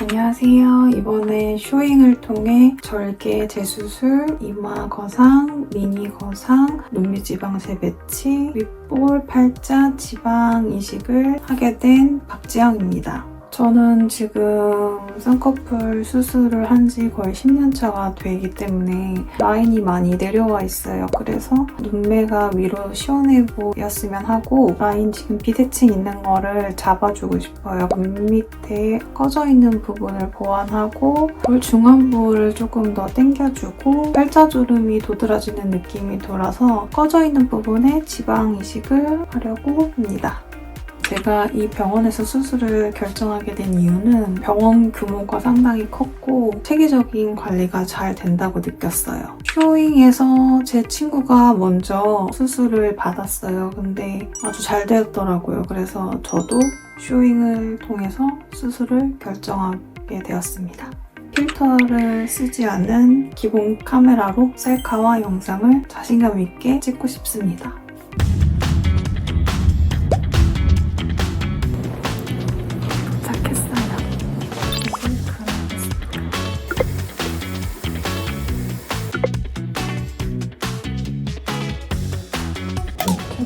안녕하세요. 이번에 쇼잉을 통해 절개 재수술, 이마 거상, 미니 거상, 눈밑지방세 배치, 윗볼, 팔자, 지방 이식을 하게 된 박지영입니다. 저는 지금 쌍꺼풀 수술을 한 지 거의 10년 차가 되기 때문에 라인이 많이 내려와 있어요. 그래서 눈매가 위로 시원해 보였으면 하고 라인 지금 비대칭 있는 거를 잡아주고 싶어요. 눈 밑에 꺼져 있는 부분을 보완하고 볼 중안부를 조금 더 당겨주고 팔자주름이 도드라지는 느낌이 돌아서 꺼져 있는 부분에 지방 이식을 하려고 합니다. 제가 이 병원에서 수술을 결정하게 된 이유는 병원 규모가 상당히 컸고 체계적인 관리가 잘 된다고 느꼈어요. 쇼잉에서 제 친구가 먼저 수술을 받았어요. 근데 아주 잘 되었더라고요. 그래서 저도 쇼잉을 통해서 수술을 결정하게 되었습니다. 필터를 쓰지 않는 기본 카메라로 셀카와 영상을 자신감 있게 찍고 싶습니다.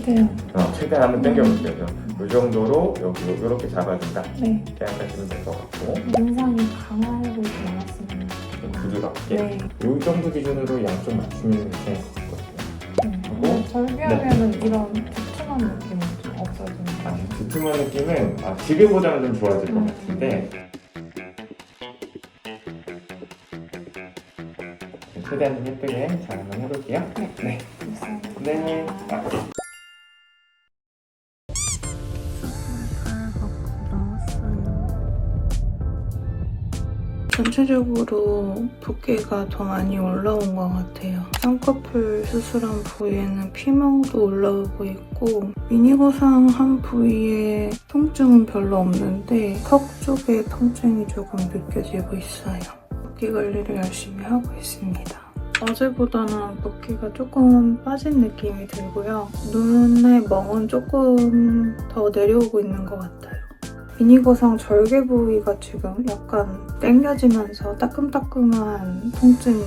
최대한 어, 최대한 한번 당겨볼게요. 이 정도로 여기 이렇게 잡아준다. 네 이렇게 하시면 될 것 같고 인상이 강하게 보이지 않았으면 좀 부드럽게 네. 이 정도 기준으로 양쪽 맞추면 괜찮을 것 같거든요. 네. 절개하면은 이런 두툼한 느낌은 좀 없어지는 거 아, 같아요. 두툼한 느낌은 아, 지금보다는 좀 좋아질 것 음. 같은데 최대한 좀 예쁘게 잘 한번 해볼게요. 네. 네. 감사합니다. 네. 아, 전체적으로 붓기가 더 많이 올라온 것 같아요. 쌍꺼풀 수술한 부위에는 피멍도 올라오고 있고 미니거상 한 부위에 통증은 별로 없는데 턱 쪽에 통증이 조금 느껴지고 있어요. 붓기 관리를 열심히 하고 있습니다. 어제보다는 붓기가 조금 빠진 느낌이 들고요. 눈의 멍은 조금 더 내려오고 있는 것 같아요. 미니거상 절개 부위가 지금 약간 당겨지면서 따끔따끔한 통증이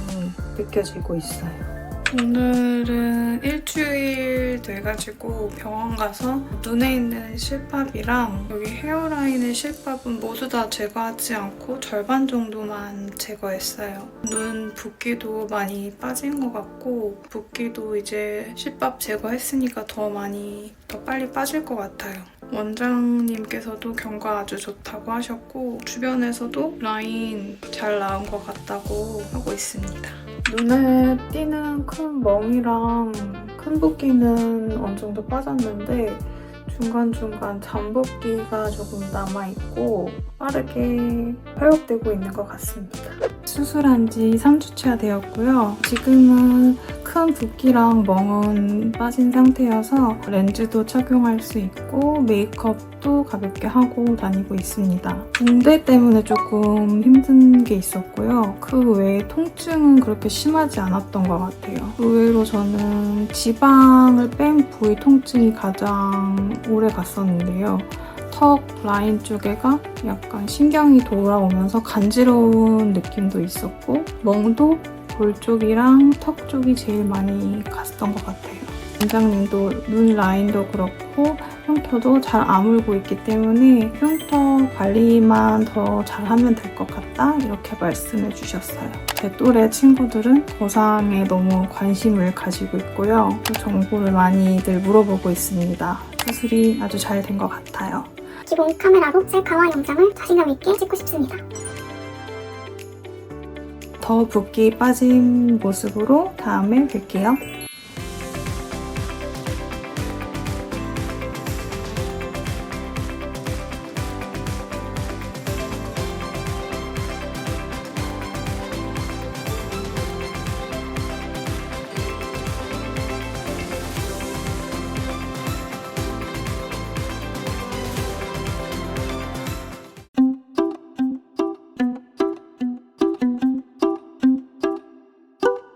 느껴지고 있어요. 오늘은 일주일 돼가지고 병원 가서 눈에 있는 실밥이랑 여기 헤어라인의 실밥은 모두 다 제거하지 않고 절반 정도만 제거했어요. 눈 붓기도 많이 빠진 것 같고 붓기도 이제 실밥 제거했으니까 더 많이 더 빨리 빠질 것 같아요. 원장님께서도 경과 아주 좋다고 하셨고 주변에서도 라인 잘 나온 것 같다고 하고 있습니다. 눈에 띄는 큰 멍이랑 큰 붓기는 어느 정도 빠졌는데 중간중간 잠붓기가 조금 남아있고 빠르게 회복되고 있는 것 같습니다. 수술한 지 3주차 되었고요. 지금은 큰 붓기랑 멍은 빠진 상태여서 렌즈도 착용할 수 있고 메이크업도 가볍게 하고 다니고 있습니다. 붕대 때문에 조금 힘든 게 있었고요. 그 외에 통증은 그렇게 심하지 않았던 것 같아요. 의외로 저는 지방을 뺀 부위 통증이 가장 오래 갔었는데요. 턱 라인 쪽에가 약간 신경이 돌아오면서 간지러운 느낌도 있었고 멍도 볼 쪽이랑 턱 쪽이 제일 많이 갔던 것 같아요. 원장님도 눈 라인도 그렇고 흉터도 잘 아물고 있기 때문에 흉터 관리만 더 잘하면 될 것 같다 이렇게 말씀해 주셨어요. 제 또래 친구들은 거상에 너무 관심을 가지고 있고요. 그 정보를 많이들 물어보고 있습니다. 수술이 아주 잘 된 것 같아요. 기본 카메라로 셀카와 영상을 자신감 있게 찍고 싶습니다. 더 붓기 빠진 모습으로 다음에 뵐게요.